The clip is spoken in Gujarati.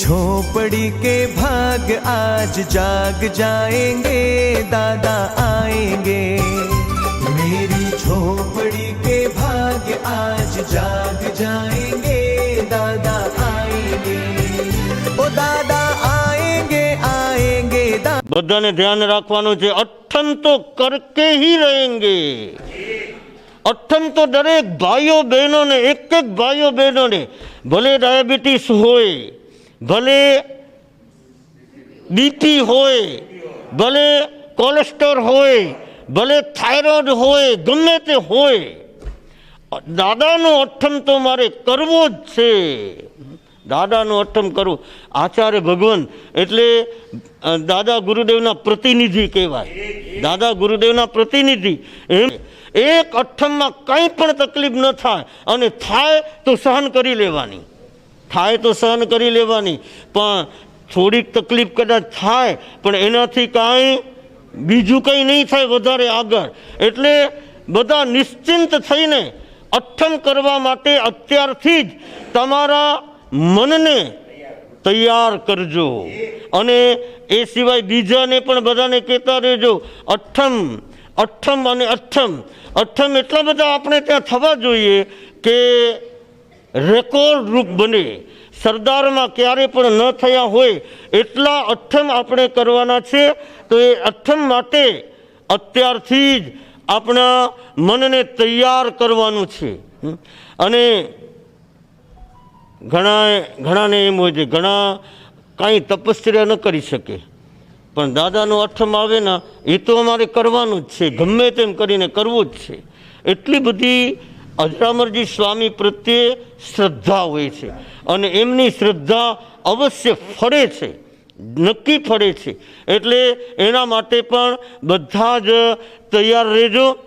झोपड़ी के भाग आज जाग जाएंगे दादा आएंगे मेरी झोपड़ी के भाग आज जाग जाएंगे दादा आएंगे ओ दादा आएंगे आएंगे दादा બધાને ધ્યાન રાખવાનું છે અઠ્ઠમ તો કરકે હી રહેંગે અઠ્ઠમ તો દરેક ભાઈઓ બહેનોને, એક એક ભાઈઓ બહેનોને, ભલે ડાયાબિટીસ હોય, ભલે બીપી હોય, ભલે કોલેસ્ટ્રોલ હોય, ભલે થાઇરોઇડ હોય, ગમે તે હોય, દાદાનો અઠ્ઠમ તો મારે કરવો જ છે. દાદાનું અર્થમ કરું. આચાર્ય ભગવાન, એટલે દાદા ગુરુદેવના પ્રતિનિધિ કહેવાય. દાદા ગુરુદેવના પ્રતિનિધિ. એમ, એક અઠ્ઠમમાં કંઈ પણ તકલીફ ન થાય, અને થાય તો સહન કરી લેવાની. થાય તો સહન કરી લેવાની, પણ થોડીક તકલીફ કદાચ થાય, પણ એનાથી કાંઈ બીજું કંઈ નહીં થાય વધારે આગળ. એટલે બધા નિશ્ચિંત થઈને અઠ્ઠમ કરવા માટે અત્યારથી જ તમારા મનને તૈયાર કરજો. અને એ સિવાય બીજાને પણ બધાને કહેતા રહેજો અઠ્ઠમ અઠ્ઠમ અને અઠ્ઠમ અઠ્ઠમ એટલા બધા આપણે ત્યાં થવા જોઈએ કે રેકોર્ડ રૂપ બને. સરદારમાં ક્યારે પણ ન થયા હોય એટલા અઠ્ઠમ આપણે કરવાના છે. તો એ અઠ્ઠમ માટે અત્યારથી જ આપણા મનને તૈયાર કરવાનું છે. અને ઘણા ઘણાને એમ હોય છે, ઘણા કાંઈ તપશ્ચર્યા ન કરી શકે. પણ દાદાનો અર્થમાં આવે ને, એ તો અમારે કરવાનું જ છે, ગમે તેમ કરીને કરવું જ છે. એટલી બધી અજરામરજી સ્વામી પ્રત્યે શ્રદ્ધા હોય છે. અને એમની શ્રદ્ધા અવશ્ય ફળે છે, નક્કી ફળે છે. એટલે એના માટે પણ બધા જ તૈયાર રહેજો.